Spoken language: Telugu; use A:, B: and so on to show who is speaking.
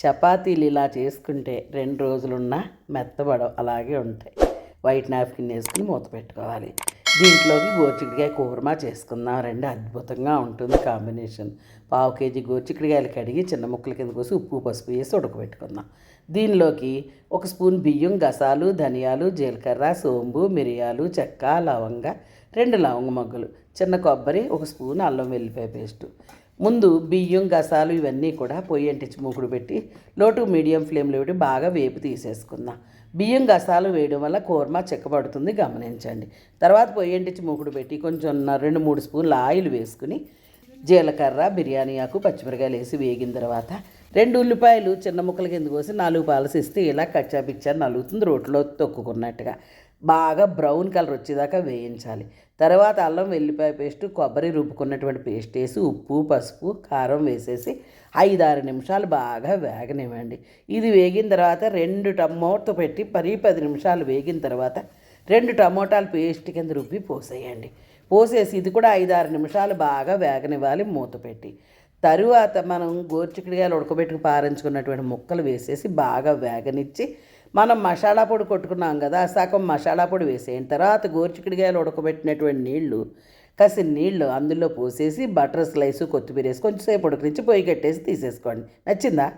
A: చపాతీలు ఇలా చేసుకుంటే రెండు రోజులున్నా మెత్తబడవు అలాగే ఉంటాయి. వైట్ నాప్కిన్ వేసుకుని మూత పెట్టుకోవాలి. దీంట్లోకి గోచిక్కుడికాయ కూరమా చేసుకుందాం. రండి అద్భుతంగా ఉంటుంది కాంబినేషన్. పావు కేజీ గోచిక్కడికాయలు కడిగి చిన్న ముక్కల కింద కోసి ఉప్పు పసుపు వేసి ఉడకబెట్టుకుందాం. దీనిలోకి ఒక స్పూన్ బియ్యం గసాలు ధనియాలు జీలకర్ర సోంబు మిరియాలు చెక్క లవంగ రెండు లవంగ మొగ్గలు చిన్న కొబ్బరి ఒక స్పూన్ అల్లం వెల్లిపాయ పేస్టు. ముందు బియ్యం గసాలు ఇవన్నీ కూడా పొయ్యి అంటించి మూకుడు పెట్టి లోటు మీడియం ఫ్లేమ్లో పెట్టి బాగా వేపు తీసేసుకుందాం. బియ్యం గసాలు వేయడం వల్ల కూర్మా చెక్కబడుతుంది గమనించండి. తర్వాత పొయ్యి అంటించి మూకుడు పెట్టి కొంచెం రెండు మూడు స్పూన్ల ఆయిల్ వేసుకుని జీలకర్ర బిర్యానీ ఆకు పచ్చిమిరకాయలు వేసి వేగిన తర్వాత రెండు ఉల్లిపాయలు చిన్న ముక్కల కింద కోసి నాలుగు పాలసిస్తే ఇలా కచ్చా పిచ్చా నలుగుతుంది రోట్లో తొక్కుకున్నట్టుగా. బాగా బ్రౌన్ కలర్ వచ్చేదాకా వేయించాలి. తర్వాత అల్లం వెల్లిపాయ పేస్ట్ కొబ్బరి రుబ్బుకున్నటువంటి పేస్ట్ వేసి ఉప్పు పసుపు కారం వేసేసి ఐదారు నిమిషాలు బాగా వేగనివ్వండి. ఇది వేగిన తర్వాత రెండు టమోటో పెట్టి పది పది నిమిషాలు వేగిన తర్వాత రెండు టమోటాలు పేస్ట్ కింద రుబ్బి పోసేయండి. పోసేసి ఇది కూడా ఐదారు నిమిషాలు బాగా వేగనివ్వాలి మూత పెట్టి. తరువాత మనం గోర్చికడిగాయలు ఉడకబెట్టుకు పారించుకున్నటువంటి ముక్కలు వేసేసి బాగా వేగనిచ్చి మనం మసాలా పొడి కొట్టుకున్నాం కదా సగం మసాలా పొడి వేసేయండి తర్వాత గోర్చిక్కుడికాయలు ఉడకబెట్టినటువంటి నీళ్ళు కసి నీళ్ళు అందులో పోసేసి బటర్ స్లైస్ కొత్తిమీర వేసి కొంచెంసేపు ఉడకరించి పొయ్యి కట్టేసి తీసేసుకోండి. నచ్చిందా?